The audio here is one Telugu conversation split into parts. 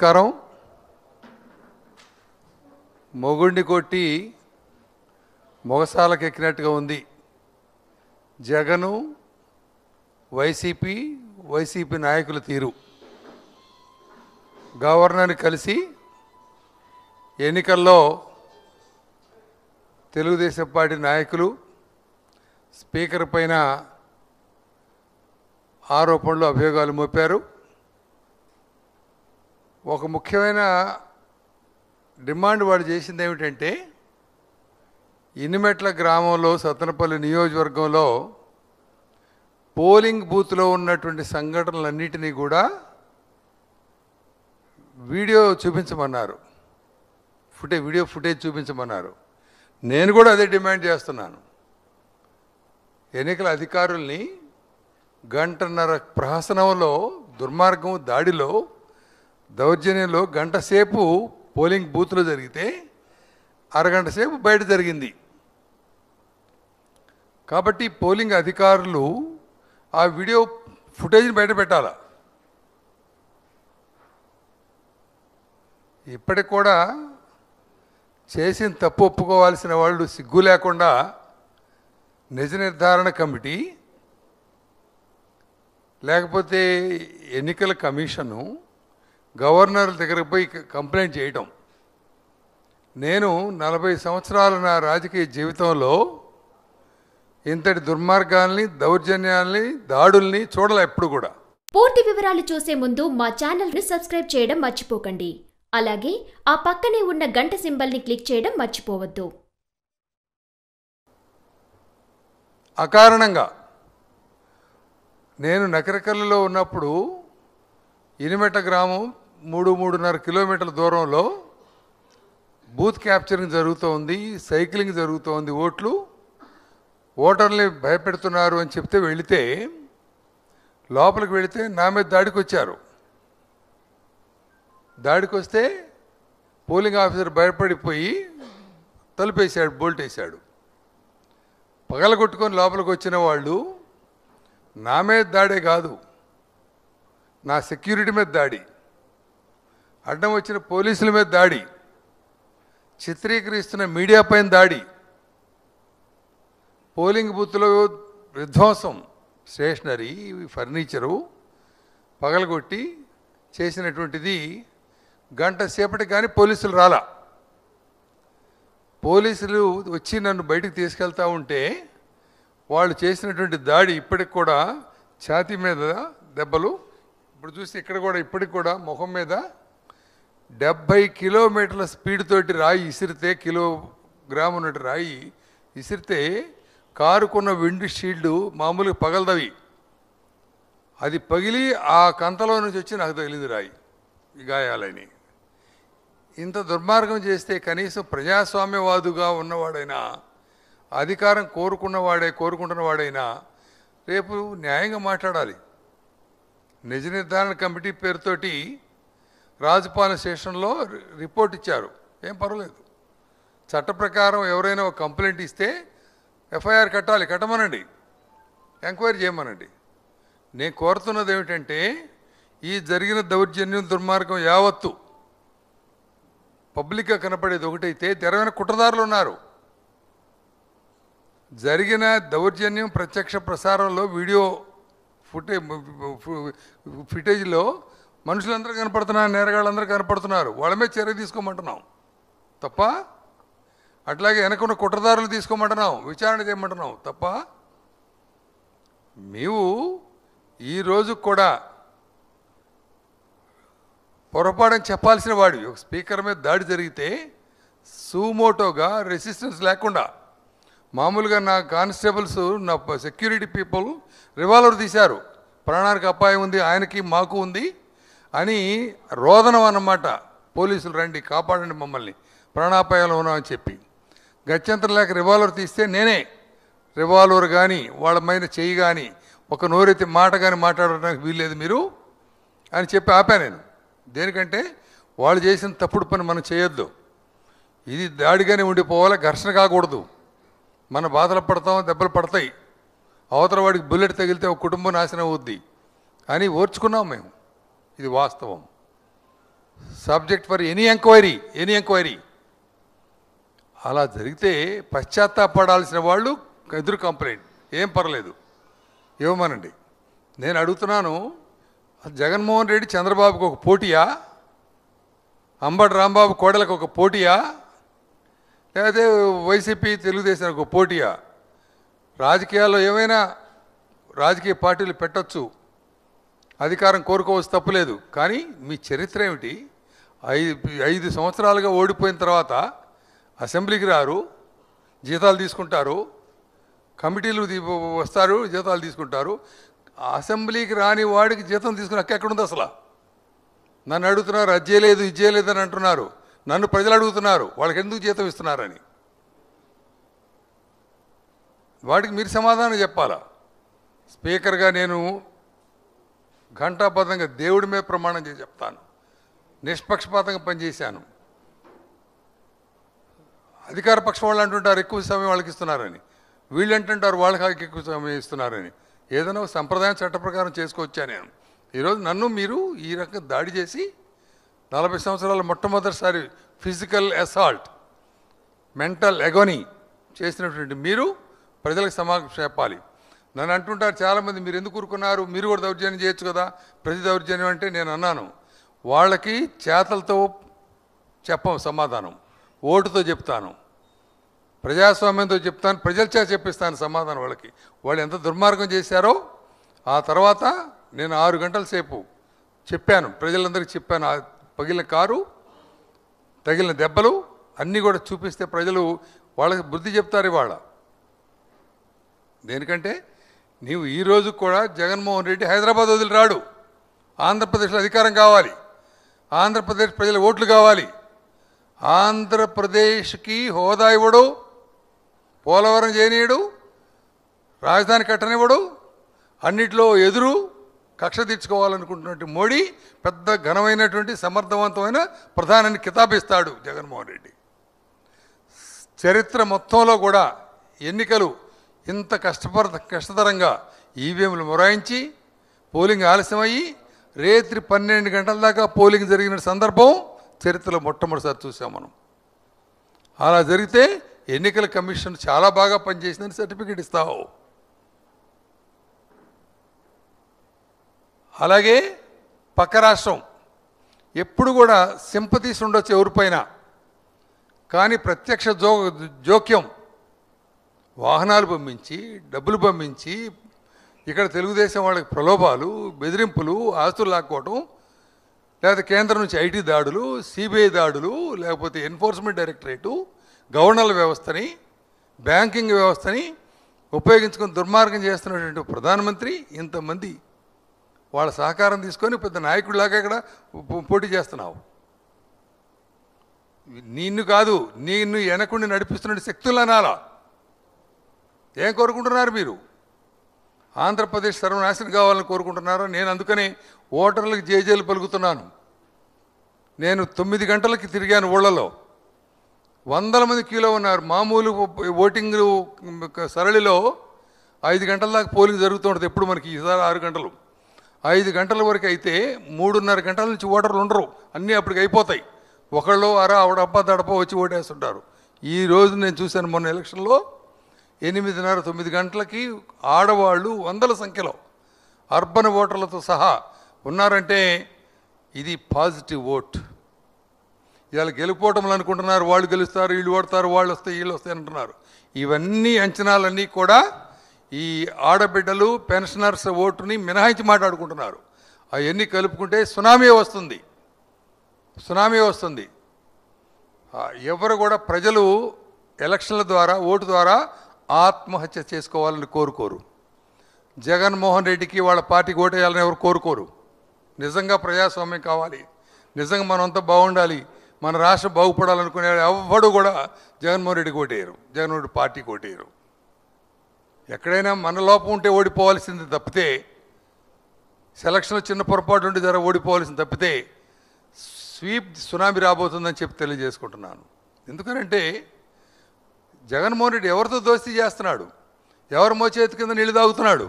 నమస్కారం. మొగుడిని కొట్టి మొగసాలకు ఎక్కినట్టుగా ఉంది. జగను వైసీపీ వైసీపీ నాయకుల తీరు. గవర్నర్ని కలిసి ఎన్నికల్లో తెలుగుదేశం పార్టీ నాయకులు స్పీకర్ పైన ఆరోపణలు అభియోగాలు మోపారు. ఒక ముఖ్యమైన డిమాండ్ వాడు చేసింది ఏమిటంటే ఇనిమెట్ల గ్రామంలో సతనపల్లి నియోజకవర్గంలో పోలింగ్ బూత్లో ఉన్నటువంటి సంఘటనలన్నిటినీ కూడా వీడియో చూపించమన్నారు. ఫుటే వీడియో ఫుటేజ్ చూపించమన్నారు. నేను కూడా అదే డిమాండ్ చేస్తున్నాను. ఎన్నికల అధికారుల్ని గంటన్నర ప్రహసనంలో దుర్మార్గం దాడిలో దౌర్జన్యంలో గంట సేపు పోలింగ్ బూత్లో జరిగితే అరగంట సేపు బయట జరిగింది. కాబట్టి పోలింగ్ అధికారులు ఆ వీడియో ఫుటేజ్ని బయట పెట్టాల. ఇప్పటికి కూడా చేసిన తప్పు ఒప్పుకోవాల్సిన వాళ్ళు సిగ్గు లేకుండా నిజ నిర్ధారణ కమిటీ లేకపోతే ఎన్నికల కమిషను గవర్నర్ దగ్గరకు పోయి కంప్లైంట్ చేయటం. నేను నలభై సంవత్సరాల నా రాజకీయ జీవితంలో ఇంతటి దుర్మార్గాల్ని దౌర్జన్యాల్ని దాడుల్ని చూడలే ఎప్పుడు కూడా. పూర్తి వివరాలు చూసే ముందు మా ఛానల్ని సబ్స్క్రైబ్ చేయడం మర్చిపోకండి. అలాగే ఆ పక్కనే ఉన్న గంట సింబల్ని క్లిక్ చేయడం మర్చిపోవద్దు. అకారణంగా నేను నకరకల్లులో ఉన్నప్పుడు ఇనిమెట గ్రామం మూడు మూడున్నర కిలోమీటర్ల దూరంలో బూత్ క్యాప్చరింగ్ జరుగుతోంది సైక్లింగ్ జరుగుతోంది ఓట్లు. ఓటర్ని భయపెడుతున్నారు అని చెప్తే వెళితే లోపలికి వెళితే నా మీద దాడికి వచ్చారు దాడికి వస్తే పోలింగ్ ఆఫీసర్ భయపడిపోయి తలుపేశాడు బోల్ట్ వేశాడు పగలగొట్టుకొని లోపలికి వచ్చిన వాళ్ళు నా మీద దాడే కాదు నా సెక్యూరిటీ మీద దాడి. అడ్డం వచ్చిన పోలీసుల మీద దాడి చిత్రీకరిస్తున్న మీడియా పైన దాడి పోలింగ్ బూత్లో విధ్వంసం స్టేషనరీ ఫర్నిచరు పగలగొట్టి చేసినటువంటిది గంట సేపటికి కానీ పోలీసులు రాలా. పోలీసులు వచ్చి నన్ను బయటకు తీసుకెళ్తా ఉంటే వాళ్ళు చేసినటువంటి దాడి ఇప్పటికి కూడా ఛాతీ మీద దెబ్బలు ఇప్పుడు చూస్తే ఇక్కడ కూడా ఇప్పటికి కూడా ముఖం మీద డెబ్భై కిలోమీటర్ల స్పీడ్ తోటి రాయి ఇసిరితే కిలో ఉన్నట్టు రాయి ఇసిరితే కారుకున్న విండ్ షీల్డ్ మామూలుగా పగలదవి. అది పగిలి ఆ కంతలో నుంచి వచ్చి నాకు తగిలింది రాయి గాయాలని. ఇంత దుర్మార్గం చేస్తే కనీసం ప్రజాస్వామ్యవాదుగా ఉన్నవాడైనా అధికారం కోరుకున్నవాడే కోరుకుంటున్నవాడైనా రేపు న్యాయంగా మాట్లాడాలి. నిజ నిర్ధారణ కమిటీ పేరుతోటి రాజపాలెం స్టేషన్లో రిపోర్ట్ ఇచ్చారు. ఏం పర్వాలేదు. చట్ట ప్రకారం ఎవరైనా ఒక కంప్లైంట్ ఇస్తే ఎఫ్ఐఆర్ కట్టాలి. కట్టమనండి. ఎంక్వైరీ చేయమనండి. నేను కోరుతున్నది ఏమిటంటే ఈ జరిగిన దౌర్జన్యం దుర్మార్గం యావత్తు పబ్లిక్గా కనపడేది ఒకటైతే తెరవైన కుట్రదారులు ఉన్నారు. జరిగిన దౌర్జన్యం ప్రత్యక్ష ప్రసారంలో వీడియో ఫుటే ఫిటేజ్లో ఫుటేజ్లో మనుషులందరూ కనపడుతున్నారు నేరగాళ్ళందరూ కనపడుతున్నారు. వాళ్ళ మీద చర్య తీసుకోమంటున్నాం. తప్ప? అట్లాగే వెనకున్న కుట్రదారులు తీసుకోమంటున్నాం విచారణ చేయమంటున్నాం. తప్ప? మేము ఈ రోజు కూడా పొరపాటుని చెప్పాల్సిన వాడివి ఒక స్పీకర్ మీద దాడి జరిగితే సూమోటోగా రెసిస్టెన్స్ లేకుండా మామూలుగా నా కానిస్టేబుల్స్ నా సెక్యూరిటీ పీపుల్ రివాల్వర్ తీశారు. ప్రాణానికి అపాయం ఉంది ఆయనకి మాకు ఉంది. అని రోదనం అన్నమాట. పోలీసులు రండి కాపాడండి మమ్మల్ని. ప్రాణాపాయాలు ఉన్నామని చెప్పి. గత్యంతరం లేక రివాల్వర్ తీస్తే నేనే. రివాల్వర్ కానీ వాళ్ళ మీద చెయ్యి కానీ ఒక నోరెత్తి మాట కానీ మాట్లాడడానికి వీల్లేదు మీరు అని చెప్పి ఆపా నేను. దేనికంటే వాళ్ళు చేసిన తప్పుడు పని మనం చేయొద్దు. ఇది దాడిగానే ఉండిపోవాలి ఘర్షణ కాకూడదు. మన బాధలు పడతాం దెబ్బలు పడతాయి. అవతల వాడికి బుల్లెట్ తగిలితే ఒక కుటుంబం నాశనం అవుద్ది అని ఓర్చుకున్నాం మేము. ఇది వాస్తవం. Subject for any enquiry any enquiry అలా జరిగితే పశ్చాత్తాపడాల్సిన వాళ్ళు ఎదురు కంప్లైంట్ ఏం పర్లేదు. ఇవ్వమనండి నేను అడుగుతున్నాను జగన్మోహన్ రెడ్డి చంద్రబాబుకి ఒక పోటీయా? అంబటి రాంబాబు కోడలకు ఒక పోటీయా? లేకపోతే వైసీపీ తెలుగుదేశానికి ఒక పోటీయా? రాజకీయాల్లో ఏమైనా రాజకీయ పార్టీలు పెట్టొచ్చు. అధికారం కోరుకోవచ్చు తప్పులేదు కానీ మీ చరిత్ర ఏమిటి? ఐదు ఐదు సంవత్సరాలుగా ఓడిపోయిన తర్వాత అసెంబ్లీకి రారు జీతాలు తీసుకుంటారు కమిటీలు వస్తారు జీతాలు తీసుకుంటారు. అసెంబ్లీకి రాని వాడికి జీతం తీసుకుని హక్కు ఎక్కడుంది అసలు? నన్ను అడుగుతున్నారు అది చేయలేదు ఇది చేయలేదు అని అంటున్నారు. నన్ను ప్రజలు అడుగుతున్నారు వాళ్ళకి ఎందుకు జీతం ఇస్తున్నారని. వాటికి మీరు సమాధానం చెప్పాలా? స్పీకర్గా నేను ఘంటాబద్ధంగా దేవుడి మీద ప్రమాణం చేసి చెప్తాను. నిష్పక్షపాతంగా పనిచేశాను. అధికార పక్షం వాళ్ళు అంటుంటారు ఎక్కువ సమయం వాళ్ళకి ఇస్తున్నారని. వీళ్ళు అంటుంటారు వాళ్ళకి ఎక్కువ సమయం ఇస్తున్నారని. ఏదైనా ఒక సంప్రదాయం చట్ట ప్రకారం చేసుకోవచ్చా నేను. ఈరోజు నన్ను మీరు ఈ రకంగా దాడి చేసి నలభై సంవత్సరాల మొట్టమొదటిసారి ఫిజికల్ అసాల్ట్ మెంటల్ ఎగోని చేసినటువంటి మీరు ప్రజలకు సమాచారం చెప్పాలి నన్ను అంటుంటారు చాలామంది మీరు ఎందుకు ఊరుకున్నారు? మీరు కూడా దౌర్జన్యం చేయొచ్చు కదా? ప్రతి దౌర్జన్యం అంటే నేను అన్నాను. వాళ్ళకి చేతలతో చెప్పం సమాధానం. ఓటుతో చెప్తాను. ప్రజాస్వామ్యంతో చెప్తాను. ప్రజల చేత చెప్పిస్తాను సమాధానం వాళ్ళకి. వాళ్ళు ఎంత దుర్మార్గం చేశారో ఆ తర్వాత నేను ఆరు గంటల సేపు చెప్పాను. ప్రజలందరికీ చెప్పాను. పగిలిన కారు తగిలిన దెబ్బలు అన్నీ కూడా చూపిస్తే ప్రజలు వాళ్ళకి బుద్ధి చెప్తారు ఇవాళ. దేనికంటే నీవు ఈ కూడా జగన్మోహన్ రెడ్డి హైదరాబాద్ వదిలి రాడు. ఆంధ్రప్రదేశ్లో అధికారం కావాలి. ఆంధ్రప్రదేశ్ ప్రజల ఓట్లు కావాలి. ఆంధ్రప్రదేశ్కి హోదా ఇవ్వడు. పోలవరం చేయనీయడు. రాజధాని కట్టనివ్వడు. అన్నిట్లో ఎదురు కక్ష తీర్చుకోవాలనుకుంటున్నటువంటి మోడీ పెద్ద ఘనమైనటువంటి సమర్థవంతమైన ప్రధానాన్ని కితాబిస్తాడు జగన్మోహన్ రెడ్డి. చరిత్ర మొత్తంలో కూడా ఎన్నికలు ఇంత కష్టపర కష్టతరంగా ఈవీఎంలు మొరాయించి పోలింగ్ ఆలస్యమయ్యి రేత్రి పన్నెండు గంటల దాకా పోలింగ్ జరిగిన సందర్భం చరిత్రలో మొట్టమొదటిసారి చూసాం మనం. అలా జరిగితే ఎన్నికల కమిషన్ చాలా బాగా పనిచేసిందని సర్టిఫికేట్ ఇస్తావు. అలాగే పక్క రాష్ట్రం ఎప్పుడు కూడా సింపతీస్ ఉండొచ్చు ఎవరిపైన కానీ ప్రత్యక్ష జో జోక్యం వాహనాలు పంపించి డబ్బులు పంపించి ఇక్కడ తెలుగుదేశం వాళ్ళకి ప్రలోభాలు బెదిరింపులు ఆస్తులు లాక్కోవటం లేకపోతే కేంద్రం నుంచి ఐటీ దాడులు సిబిఐ దాడులు లేకపోతే ఎన్ఫోర్స్మెంట్ డైరెక్టరేటు గవర్నర్ల వ్యవస్థని బ్యాంకింగ్ వ్యవస్థని ఉపయోగించుకొని దుర్మార్గం చేస్తున్నటువంటి ప్రధానమంత్రి ఇంతమంది. వాళ్ళ సహకారం తీసుకొని పెద్ద నాయకుడిలాగా ఇక్కడ పోటీ చేస్తున్నావు. నిన్ను కాదు నిన్ను వెనకుండి నడిపిస్తున్న శక్తులు అనాలా ఏం కోరుకుంటున్నారు మీరు? ఆంధ్రప్రదేశ్ సర్వనాశనం కావాలని కోరుకుంటున్నారా? నేను అందుకని ఓటర్లకు జేజేలు పలుకుతున్నాను. నేను తొమ్మిది గంటలకి తిరిగాను ఊళ్ళలో. వందల మంది క్యూలో ఉన్నారు. మామూలు ఓటింగ్ సరళిలో ఐదు గంటల దాకా పోలింగ్ జరుగుతుంటుంది. ఎప్పుడు మనకి ఈసారి ఆరు గంటలు. ఐదు గంటల వరకు అయితే మూడున్నర గంటల నుంచి ఓటర్లు ఉండరు. అన్నీ అప్పటికి అయిపోతాయి. ఒకళ్ళు అరా ఆవిడ అబ్బా దడప వచ్చి ఓటేస్తుంటారు. ఈ రోజు నేను చూశాను మొన్న ఎలక్షన్లో ఎనిమిదిన్నర తొమ్మిది గంటలకి ఆడవాళ్ళు వందల సంఖ్యలో అర్బన్ ఓటర్లతో సహా ఉన్నారంటే ఇది పాజిటివ్ ఓట్. ఇవాళ గెలుపోవటంలో అనుకుంటున్నారు వాళ్ళు గెలుస్తారు వీళ్ళు ఓడతారు వాళ్ళు వస్తే వీళ్ళు వస్తాయి అంటున్నారు. ఇవన్నీ అంచనాలన్నీ కూడా ఈ ఆడబిడ్డలు పెన్షనర్స్ ఓటుని మినహాయించి మాట్లాడుకుంటున్నారు. అవన్నీ కలుపుకుంటే సునామీ వస్తుంది. సునామీ వస్తుంది. ఎవరు కూడా ప్రజలు ఎలక్షన్ల ద్వారా ఓటు ద్వారా ఆత్మహత్య చేసుకోవాలని కోరుకోరు. జగన్మోహన్ రెడ్డికి వాళ్ళ పార్టీ ఓటేయాలని ఎవరు కోరుకోరు. నిజంగా ప్రజాస్వామ్యం కావాలి. నిజంగా మనంతా బాగుండాలి. మన రాష్ట్రం బాగుపడాలనుకునే ఎవ్వడు కూడా జగన్మోహన్ రెడ్డికి ఓటేయరు. జగన్మోహన్ రెడ్డి పార్టీకి ఓటేయరు. ఎక్కడైనా మన లోపం ఉంటే ఓడిపోవాల్సింది తప్పితే సెలక్షన్లో చిన్న పొరపాటు ఉండి జర ఓడిపోవాల్సింది తప్పితే స్వీప్ సునామీ రాబోతుందని చెప్పి తెలియజేసుకుంటున్నాను. ఎందుకనంటే జగన్మోహన్ రెడ్డి ఎవరితో దోస్తీ చేస్తున్నాడు? ఎవరి మోచేతి కింద నీళ్ళు తాగుతున్నాడు?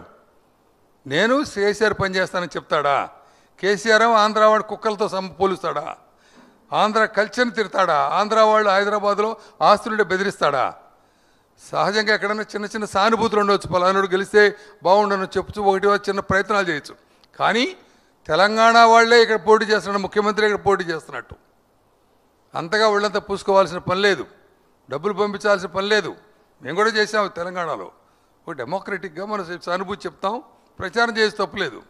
నేను కేసీఆర్ పని చేస్తానని చెప్తాడా? కేసీఆర్ ఆంధ్ర వాడు కుక్కలతో సమ పోలుస్తాడా? ఆంధ్ర కల్చర్ని తిడతాడా? ఆంధ్ర వాళ్ళు హైదరాబాద్లో ఆస్తులుంటే బెదిరిస్తాడా? సహజంగా ఎక్కడైనా చిన్న చిన్న సానుభూతులు ఉండవచ్చు పలానాడు గెలిస్తే బాగుండను చెప్పుచు ఒకటి చిన్న ప్రయత్నాలు చేయొచ్చు. కానీ తెలంగాణ వాళ్ళే ఇక్కడ పోటీ చేస్తున్నాడు ముఖ్యమంత్రి ఇక్కడ పోటీ చేస్తున్నట్టు. అంతగా ఒళ్ళంతా పూసుకోవాల్సిన పని లేదు. డబ్బులు పంపించాల్సిన పని లేదు. మేము కూడా చేసాం తెలంగాణలో. ఒక డెమోక్రటిక్గా మనం సానుభూతి చెప్తాం. ప్రచారం చేసి తప్పలేదు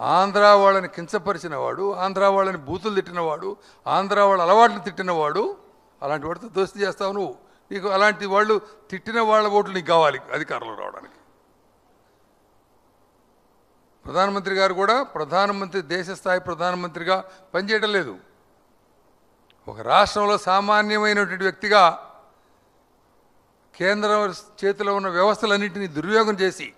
ఆంధ్ర వాళ్ళని కించపరిచిన వాడు ఆంధ్ర వాళ్ళని బూతులు తిట్టినవాడు ఆంధ్ర వాళ్ళ అలవాట్లు తిట్టినవాడు అలాంటి వాడితో దోస్తి చేస్తావు నువ్వు. నీకు అలాంటి వాళ్ళు తిట్టిన వాళ్ళ ఓట్లు నీకు కావాలి అధికారంలో రావడానికి. ప్రధానమంత్రి గారు కూడా ప్రధానమంత్రి దేశ స్థాయి ప్రధానమంత్రిగా పనిచేయడం లేదు. ఒక రాష్ట్రంలో సామాన్యమైనటువంటి వ్యక్తిగా కేంద్రం చేతిలో ఉన్న వ్యవస్థలన్నింటినీ దుర్వినియోగం చేసి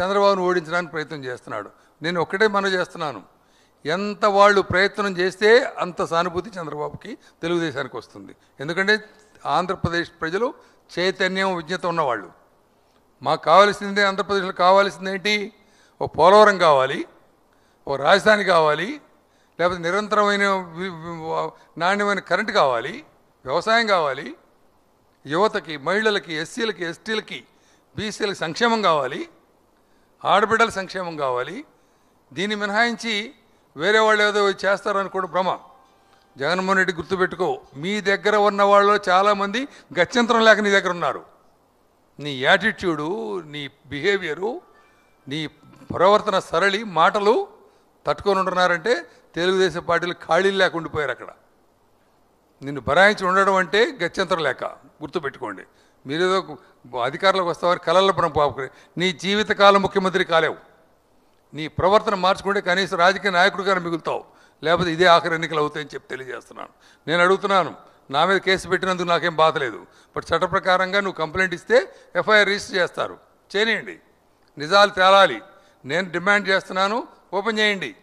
చంద్రబాబును ఓడించడానికి ప్రయత్నం చేస్తున్నాడు. నేను ఒక్కటే మనం చేస్తున్నాను. ఎంత వాళ్ళు ప్రయత్నం చేస్తే అంత సానుభూతి చంద్రబాబుకి తెలుగుదేశానికి వస్తుంది. ఎందుకంటే ఆంధ్రప్రదేశ్ ప్రజలు చైతన్యం విజ్ఞత ఉన్నవాళ్ళు. మాకు కావాల్సిందే ఆంధ్రప్రదేశ్లో కావాల్సిందేంటి? ఓ పోలవరం కావాలి ఓ రాజధాని కావాలి లేకపోతే నిరంతరమైన నాణ్యమైన కరెంటు కావాలి వ్యవసాయం కావాలి యువతకి మహిళలకి ఎస్సీలకి ఎస్టీలకి బీసీలకి సంక్షేమం కావాలి ఆడబిడ్డల సంక్షేమం కావాలి. దీన్ని మినహాయించి వేరే వాళ్ళు ఏదో చేస్తారని కూడా భ్రమ. జగన్మోహన్ రెడ్డి గుర్తుపెట్టుకో మీ దగ్గర ఉన్న వాళ్ళు చాలామంది గత్యంతరం లేక నీ దగ్గర ఉన్నారు. నీ యాటిట్యూడు నీ బిహేవియరు నీ ప్రవర్తన సరళి మాటలు తట్టుకొని ఉంటున్నారంటే తెలుగుదేశం పార్టీలు ఖాళీలు లేకుండా పోయారు అక్కడ. నిన్ను బరాయించి ఉండడం అంటే గత్యంతరం లేక గుర్తుపెట్టుకోండి. మీరేదో అధికారంలోకి వస్తావారు కలల పాపుకుని నీ జీవితకాలం ముఖ్యమంత్రి కాలేవు. నీ ప్రవర్తన మార్చుకుంటే కనీసం రాజకీయ నాయకుడిగానే మిగులుతావు. లేకపోతే ఇదే ఆఖరి ఎన్నికలు అవుతాయని చెప్పి తెలియజేస్తున్నాను. నేను అడుగుతున్నాను నా మీద కేసు పెట్టినందుకు నాకేం బాధ లేదు. బట్ చట్ట ప్రకారంగా నువ్వు కంప్లైంట్ ఇస్తే ఎఫ్ఐఆర్ రిజిస్టర్ చేస్తారు. చేయండి. నిజాలు తేలాలి. నేను డిమాండ్ చేస్తున్నాను. ఓపెన్ చేయండి.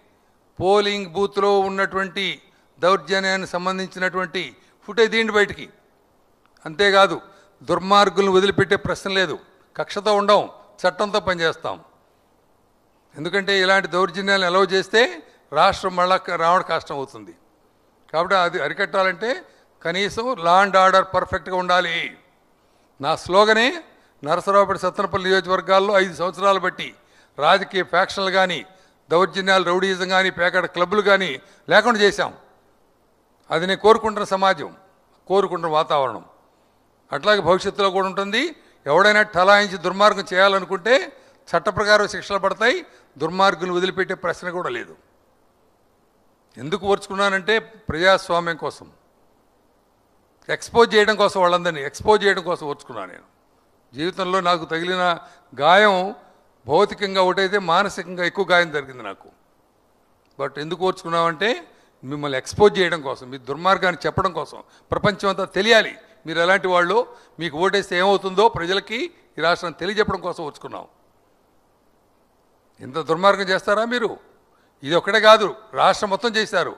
పోలింగ్ బూత్లో ఉన్నటువంటి దౌర్జన్యానికి సంబంధించినటువంటి ఫుటేజ్ తీయండి బయటికి. అంతేకాదు దుర్మార్గులను వదిలిపెట్టే ప్రశ్న లేదు. కక్షతో ఉండం చట్టంతో పనిచేస్తాం. ఎందుకంటే ఇలాంటి దౌర్జన్యాలు అలవ్ చేస్తే రాష్ట్రం మళ్ళా రావడం కష్టం అవుతుంది. కాబట్టి అది అరికట్టాలంటే కనీసం లా అండ్ ఆర్డర్ పర్ఫెక్ట్గా ఉండాలి. నా స్లోగనే నరసరావుపేట సత్తనపల్లి నియోజకవర్గాల్లో ఐదు సంవత్సరాలు బట్టి రాజకీయ ఫ్యాక్షన్లు కానీ దౌర్జన్యాలు రౌడీయిజం కానీ పేకాడ క్లబ్లు కానీ లేకుండా చేశాం. అది నేను కోరుకుంటున్న సమాజం కోరుకుంటున్న వాతావరణం. అట్లాగే భవిష్యత్తులో కూడా ఉంటుంది. ఎవడైనా ఠలాయించి దుర్మార్గం చేయాలనుకుంటే చట్ట ప్రకారం శిక్షలు పడతాయి. దుర్మార్గులు వదిలిపెట్టే ప్రశ్న కూడా లేదు. ఎందుకు ఓర్చుకున్నానంటే ప్రజాస్వామ్యం కోసం. ఎక్స్పోజ్ చేయడం కోసం వాళ్ళందరినీ ఎక్స్పోజ్ చేయడం కోసం ఓర్చుకున్నాను నేను. జీవితంలో నాకు తగిలిన గాయం భౌతికంగా ఒకటైతే మానసికంగా ఎక్కువ గాయం జరిగింది నాకు. బట్ ఎందుకు ఓర్చుకున్నామంటే మిమ్మల్ని ఎక్స్పోజ్ చేయడం కోసం మీ దుర్మార్గాన్ని చెప్పడం కోసం ప్రపంచం అంతా తెలియాలి. మీరు ఎలాంటి వాళ్ళు? మీకు ఓటేస్తే ఏమవుతుందో ప్రజలకి ఈ రాష్ట్రాన్ని తెలియజెప్పడం కోసం ఓర్చుకున్నాం ఇంత దుర్మార్గం చేస్తారా మీరు? ఇది ఒక్కటే కాదు రాష్ట్రం మొత్తం చేశారు.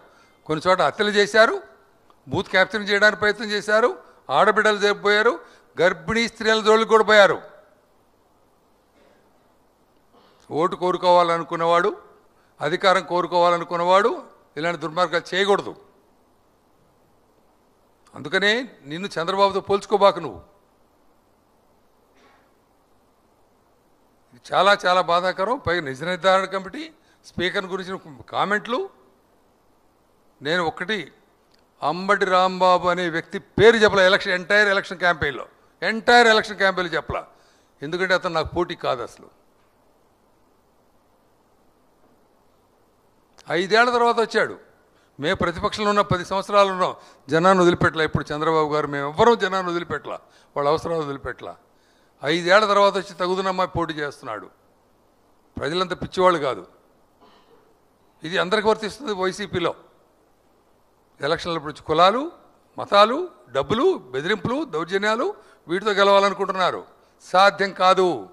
కొన్ని చోట హత్యలు చేశారు బూత్ క్యాప్చర్ చేయడానికి ప్రయత్నం చేశారు ఆడబిడ్డలు జరిగిపోయారు గర్భిణీ స్త్రీల జోలికి కూడా పోయారు. ఓటు కోరుకోవాలనుకున్నవాడు అధికారం కోరుకోవాలనుకున్నవాడు ఇలాంటి దుర్మార్గాలు చేయకూడదు. అందుకనే నిన్ను చంద్రబాబుతో పోల్చుకోబాకు నువ్వు. చాలా చాలా బాధాకరం. పైగా నిజ నిర్ధారణ కమిటీ స్పీకర్ గురించిన కామెంట్లు. నేను ఒకటి అంబటి రాంబాబు అనే వ్యక్తి పేరు చెప్పలే ఎలక్షన్ ఎంటైర్ ఎలక్షన్ క్యాంపెయిన్లో. ఎంటైర్ ఎలక్షన్ క్యాంపెయిన్లో చెప్పలా. ఎందుకంటే అతను నాకు పోటీ కాదు అసలు. ఐదేళ్ళ తర్వాత వచ్చాడు. మేము ప్రతిపక్షంలో ఉన్న పది సంవత్సరాలు ఉన్నాం. జనాన్ని వదిలిపెట్టలా. ఇప్పుడు చంద్రబాబు గారు మేము ఎవ్వరూ జనాన్ని వదిలిపెట్టలా. వాళ్ళ అవసరాలు వదిలిపెట్టలా. ఐదేళ్ళ తర్వాత వచ్చి తగుదనమ్మా పోటీ చేస్తున్నాడు. ప్రజలంతా పిచ్చివాళ్ళు కాదు. ఇది అందరికి వర్తిస్తుంది వైసీపీలో. ఎలక్షన్లు ఇప్పుడు కులాలు మతాలు డబ్బులు బెదిరింపులు దౌర్జన్యాలు వీటితో గెలవాలనుకుంటున్నారు. సాధ్యం కాదు.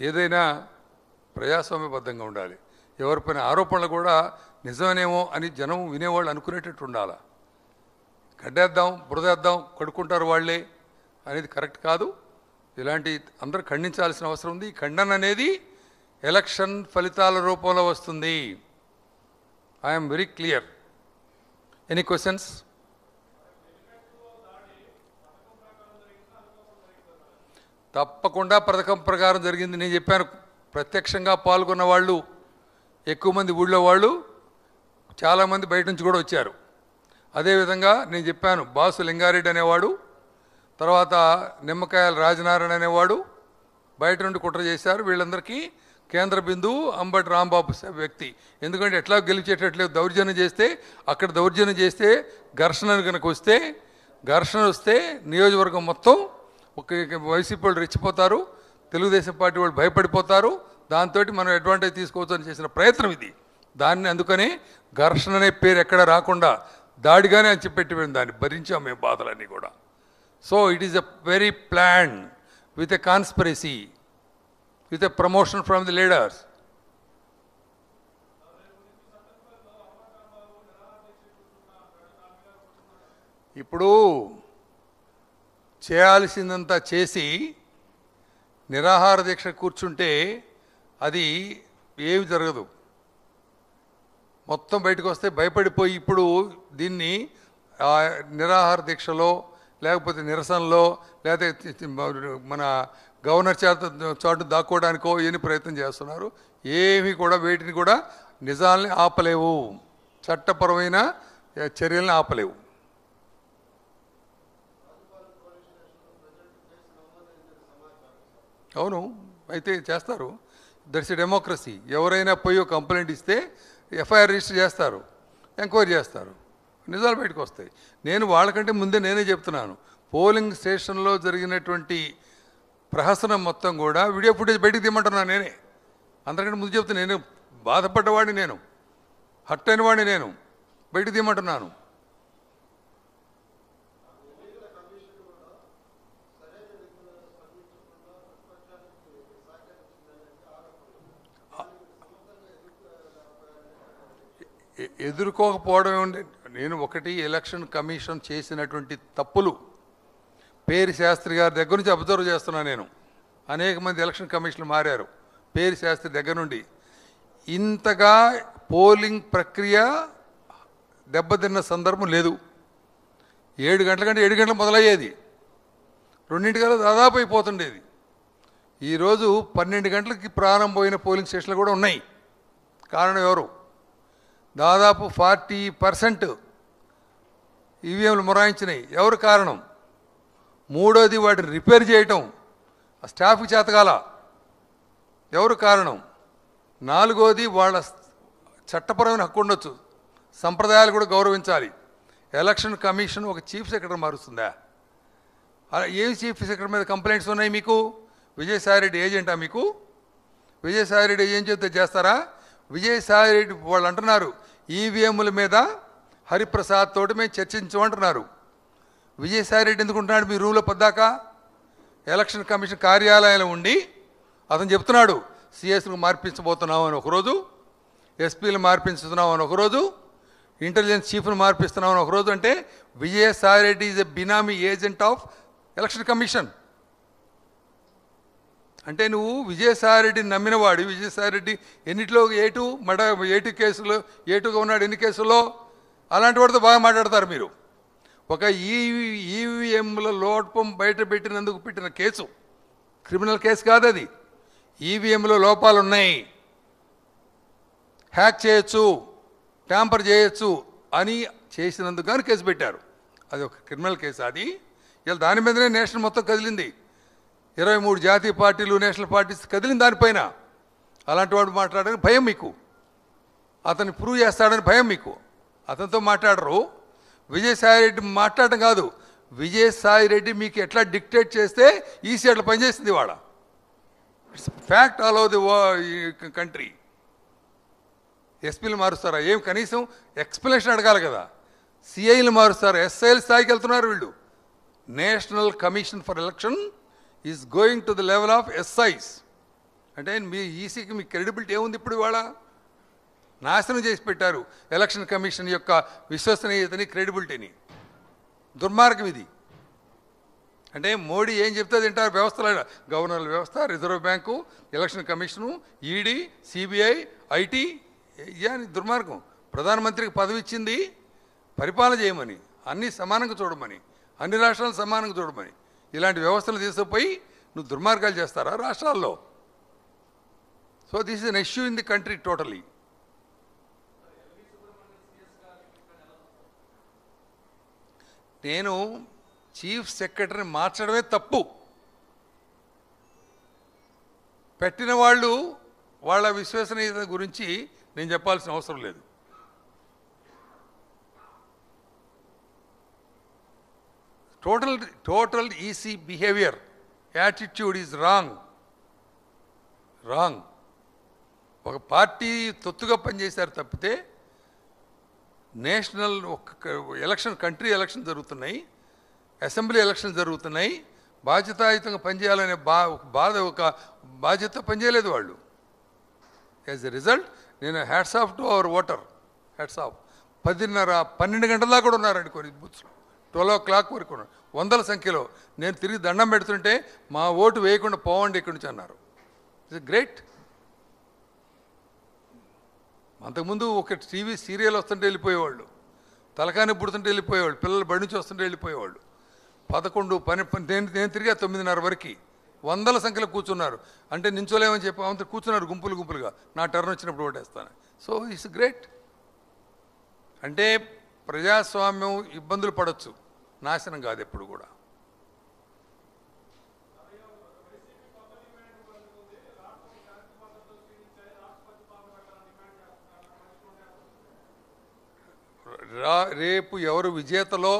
ఏదైనా ప్రజాస్వామ్యబద్ధంగా ఉండాలి. ఎవరిపైన ఆరోపణలు కూడా నిజమేనేమో అని జనం వినేవాళ్ళు అనుకునేటట్టు ఉండాలి. గడ్డేద్దాం బురదేద్దాం కడుక్కుంటారు వాళ్ళే అనేది కరెక్ట్ కాదు. ఇలాంటి అందరూ ఖండించాల్సిన అవసరం ఉంది. ఖండన అనేది ఎలక్షన్ ఫలితాల రూపంలో వస్తుంది. I'm very clear any questions తప్పకుండా పథకం ప్రకారం జరిగింది. నేను చెప్పాను ప్రత్యక్షంగా పాల్గొన్న వాళ్ళు ఎక్కువ మంది ఊళ్ళో వాళ్ళు చాలామంది బయట నుంచి కూడా వచ్చారు. అదేవిధంగా నేను చెప్పాను బాసు లింగారెడ్డి అనేవాడు తర్వాత నిమ్మకాయల రాజనారాయణ అనేవాడు బయట నుండి కుట్ర చేశారు. వీళ్ళందరికీ కేంద్ర బిందువు అంబటి రాంబాబు వ్యక్తి. ఎందుకంటే ఎట్లా గెలిచేటట్లేదు దౌర్జన్యం చేస్తే అక్కడ దౌర్జన్యం చేస్తే ఘర్షణ కనుక వస్తే ఘర్షణ వస్తే నియోజకవర్గం మొత్తం ఒక వైసీపీ వాళ్ళు రెచ్చిపోతారు తెలుగుదేశం పార్టీ వాళ్ళు భయపడిపోతారు దాంతో మనం అడ్వాంటేజ్ తీసుకోవచ్చు అని చేసిన ప్రయత్నం ఇది. దాన్ని అందుకని ఘర్షణ అనే పేరు ఎక్కడ రాకుండా దాడిగానే అని చెప్పెట్టి దాన్ని భరించాం మేము బాధలన్నీ కూడా. So it is a very plan with a conspiracy with a promotion from the leaders ఇప్పుడు చేయాల్సిందంతా చేసి నిరాహార దీక్ష కూర్చుంటే అది ఏమి జరగదు. మొత్తం బయటకు వస్తే భయపడిపోయి ఇప్పుడు దీన్ని నిరాహార దీక్షలో లేకపోతే నిరసనలో లేకపోతే మన గవర్నర్ చేత చాటు దాక్కోవడానికో ఏని ప్రయత్నం చేస్తున్నారు. ఏమి కూడా వేటిని కూడా నిజాల్ని ఆపలేవు. చట్టపరమైన ఏ, చర్యల్ని ఆపలేవు. అవును అయితే చేస్తారు. That's democracy. ఎవరైనా పోయి ఒక కంప్లైంట్ ఇస్తే ఎఫ్ఐఆర్ రిజిస్టర్ చేస్తారు ఎంక్వైరీ చేస్తారు. నిజాలు బయటకు వస్తాయి. నేను వాళ్ళకంటే ముందే నేనే చెప్తున్నాను. పోలింగ్ స్టేషన్లో జరిగినటువంటి ప్రహసనం మొత్తం కూడా వీడియో ఫుటేజ్ బయటకు తీయమంటున్నాను నేనే. అందరికంటే ముందు చెప్తే నేను బాధపడ్డవాడిని నేను. హట్ అయిన వాడిని నేను. బయటకు తీయమంటున్నాను. ఎదుర్కోకపోవడం నేను ఒకటి ఎలక్షన్ కమిషన్ చేసినటువంటి తప్పులు పేరు శాస్త్రి గారి దగ్గర నుంచి అబ్జర్వ్ చేస్తున్నా నేను. అనేక మంది ఎలక్షన్ కమిషన్లు మారారు. పేరు శాస్త్రి దగ్గర నుండి. ఇంతగా పోలింగ్ ప్రక్రియ దెబ్బతిన్న సందర్భం లేదు. ఏడు గంటల కంటే ఏడు గంటలు మొదలయ్యేది. రెండింటికల్లా దాదాపు అయిపోతుండేది. ఈరోజు పన్నెండు గంటలకి ప్రారంభమైన పోలింగ్ స్టేషన్లు కూడా ఉన్నాయి. కారణం ఎవరు? దాదాపు ఫార్టీ పర్సెంట్ ఈవీఎంలు మొరాయించినాయి. ఎవరు కారణం? మూడోది వాటిని రిపేర్ చేయటం. స్టాఫ్ స్టాఫ్కి చేతకాల ఎవరు కారణం? నాలుగోది వాళ్ళ చట్టపరమైన హక్కు ఉండొచ్చు. సంప్రదాయాలు కూడా గౌరవించాలి. ఎలక్షన్ కమిషన్ ఒక చీఫ్ సెక్రటరీ మారుస్తుందా? అలా ఏం చీఫ్ సెక్రటరీ మీద కంప్లైంట్స్ ఉన్నాయి మీకు? విజయసాయిరెడ్డి ఏజెంటా మీకు? విజయసాయిరెడ్డి ఏం చేస్తే చేస్తారా? విజయసాయిరెడ్డి వాళ్ళు అంటున్నారు ఈవీఎంల మీద హరిప్రసాద్ తోటి మేము చర్చించమంటున్నారు. విజయసాయిరెడ్డి రెడ్డి ఎందుకుంటున్నాడు? మీ రూల్ పొద్దాక? ఎలక్షన్ కమిషన్ కార్యాలయంలో ఉండి అతను చెప్తున్నాడు సిఎస్ను మార్పించబోతున్నాం అని ఒకరోజు ఎస్పీలు మార్పించుతున్నాం అని ఒకరోజు ఇంటెలిజెన్స్ చీఫ్ను మార్పిస్తున్నాం అని ఒకరోజు అంటే Vijayasai Reddy is a benami agent of election commission. అంటే నువ్వు విజయసాయిరెడ్డిని నమ్మినవాడు. విజయసాయిరెడ్డి ఎన్నిట్లో ఏటు మడ ఏటు కేసులో ఏటుగా ఉన్నాడు ఎన్ని కేసుల్లో? అలాంటి వాడితో బాగా మాట్లాడతారు మీరు. ఒక ఈవీ ఈవీఎంల లోపం బయట పెట్టినందుకు పెట్టిన కేసు. క్రిమినల్ కేసు కాదు అది. ఈవీఎంలో లోపాలు ఉన్నాయి హ్యాక్ చేయొచ్చు ట్యాంపర్ చేయొచ్చు అని చేసినందుకు కానీ కేసు పెట్టారు. అది ఒక క్రిమినల్ కేసు అది. ఇలా దాని మీదనే నేషనల్ మొత్తం కదిలింది. ఇరవై మూడు జాతీయ పార్టీలు నేషనల్ పార్టీస్ కదిలిన దానిపైన అలాంటి వాడు మాట్లాడడానికి భయం మీకు. అతన్ని ప్రూవ్ చేస్తాడని భయం మీకు. అతనితో మాట్లాడరు. విజయసాయిరెడ్డి మాట్లాడడం కాదు. విజయసాయిరెడ్డి మీకు ఎట్లా డిక్టేట్ చేస్తే ఈసీ అట్లా పనిచేసింది వాడ it's fact all over the country ఎస్పీలు మారుస్తారా? ఏం కనీసం ఎక్స్ప్లెనేషన్ అడగాలి కదా. సిఐలు మారుస్తారు? ఎస్ఐల స్థాయికి వెళ్తున్నారు వీళ్ళు. National commission for election is going to the level of SIs అంటే మీ ఈసీకి మీ క్రెడిబిలిటీ ఏముంది ఇప్పుడు ఇవాళ? నాశనం చేసి పెట్టారు ఎలక్షన్ కమిషన్ యొక్క విశ్వసనీయతని క్రెడిబిలిటీని దుర్మార్గం ఇది. అంటే మోడీ ఏం చెప్తే తింటారు వ్యవస్థల గవర్నర్ల వ్యవస్థ reserve bank election commission ED CBI IT అని దుర్మార్గం. ప్రధానమంత్రికి పదవి ఇచ్చింది పరిపాలన చేయమని అన్నీ సమానంగా చూడమని అన్ని రాష్ట్రాలు సమానంగా చూడమని. ఇలాంటి వ్యవస్థలు తీసుకుపోయి నువ్వు దుర్మార్గాలు చేస్తారా రాష్ట్రాల్లో? So this is an issue in the country totally నేను చీఫ్ సెక్రటరీని మార్చడమే తప్పు. పెట్టిన వాళ్ళు వాళ్ళ విశ్వసనీయత గురించి నేను చెప్పాల్సిన అవసరం లేదు. Total total EC behaviour attitude is wrong wrong ఒక పార్టీ తొత్తుగా పనిచేశారు తప్పితే నేషనల్ ఒక ఎలక్షన్ కంట్రీ ఎలక్షన్ జరుగుతున్నాయి. అసెంబ్లీ ఎలక్షన్ జరుగుతున్నాయి. బాధ్యతాయుతంగా పనిచేయాలనే బా ఒక బాధ ఒక బాధ్యత పనిచేయలేదు వాళ్ళు. యాజ్ ఎ రిజల్ట్ నేను hats off to our voter hats off పదిన్నర పన్నెండు గంటల దాకా కూడా ఉన్నారండి కొన్ని బూత్స్లో ట్వెల్వ్ ఓ క్లాక్ వరకు వందల సంఖ్యలో. నేను తిరిగి దండం పెడుతుంటే మా ఓటు వేయకుండా పోవండి ఇక్కడి నుంచి అన్నారు. ఇట్స్ గ్రేట్ అంతకుముందు ఒక టీవీ సీరియల్ వస్తుంటే వెళ్ళిపోయేవాళ్ళు. తలకాని పుడుతుంటే వెళ్ళిపోయేవాళ్ళు. పిల్లలు బడి నుంచి వస్తుంటే వెళ్ళిపోయేవాళ్ళు. పదకొండు పని పని- నేను నేను తిరిగా తొమ్మిదిన్నర వరకు వందల సంఖ్యలో కూర్చున్నారు. అంటే నించోలేమని చెప్పి అంత కూర్చున్నారు గుంపులు గుంపులుగా. నా టర్న్ వచ్చినప్పుడు ఓటేస్తాను సో ఇట్స్ గ్రేట్ అంటే ప్రజాస్వామ్యం ఇబ్బందులు పడవచ్చు నాశనం కాదు ఎప్పుడు కూడా. రా రేపు ఎవరు విజేతలో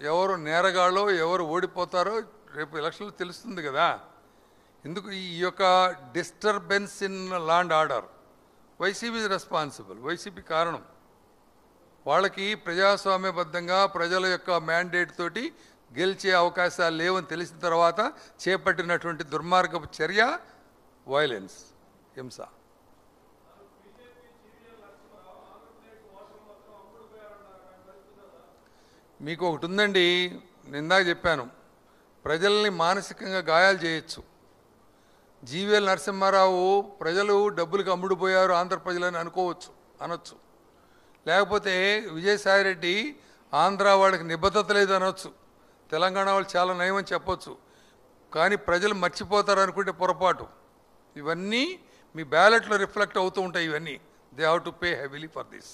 ఎవరు నేరగాళ్ళో ఎవరు ఓడిపోతారో రేపు ఎలక్షన్లు తెలుస్తుంది కదా. ఎందుకు ఈ యొక్క disturbance in land order? YCP responsible YCP కారణం. వాళ్ళకి ప్రజాస్వామ్యబద్ధంగా ప్రజల యొక్క మ్యాండేట్ తోటి గెలిచే అవకాశాలు లేవని తెలిసిన తర్వాత చేపట్టినటువంటి దుర్మార్గపు చర్య వైలెన్స్ హింస. మీకు ఒకటి ఉందండి నిందాక చెప్పాను ప్రజల్ని మానసికంగా గాయాలు చేయొచ్చు. జీవీఎల్ నరసింహారావు ప్రజలు డబ్బులకు అమ్ముడుపోయారు ఆంధ్ర ప్రజలని అనుకోవచ్చు అనొచ్చు. లేకపోతే విజయసాయిరెడ్డి ఆంధ్ర వాళ్ళకి నిబద్ధత లేదు అనవచ్చు తెలంగాణ వాళ్ళు చాలా నయమని చెప్పొచ్చు. కానీ ప్రజలు మర్చిపోతారు అనుకుంటే పొరపాటు. ఇవన్నీ మీ బ్యాలెట్లో రిఫ్లెక్ట్ అవుతూ ఉంటాయి ఇవన్నీ. They have to pay heavily for this.